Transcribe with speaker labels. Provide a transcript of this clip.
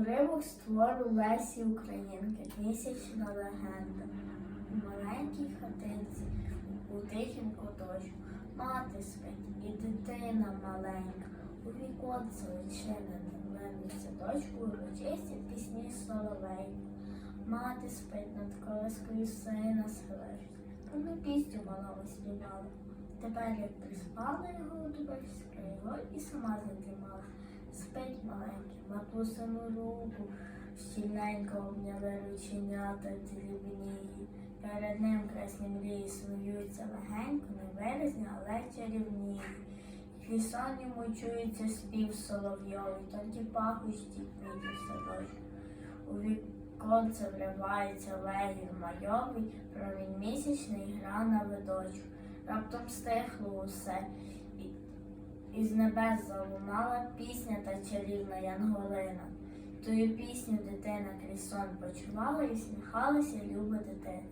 Speaker 1: Уривок з твору Лесі Українки, місячна легенда. У маленькій хатинці, у тихім куточку, мати спить і дитина маленька, у віконце очинене, в садочку урочисті пісні соловей. Мати спить над колискою сина схилиш, ми пісню малого співала. Тепер, як приспала його у дубовська, його і сама задрімала. Спить маленький, матусину руку, щільненько обняли рученята дрібні. Перед ним красні мрії сміються легенько, не березня, але чарівні. Крізь сон йому чується спів соловйовий, тоді пахощі квітів садочку. У віконце вривається легір майовий, промінь місячний гра на видочку. Раптом стихло усе, і, із небес залунала пісня та чарівна Янголина. Тою пісню дитина крізь сон почувала і сміхалася люба дитина.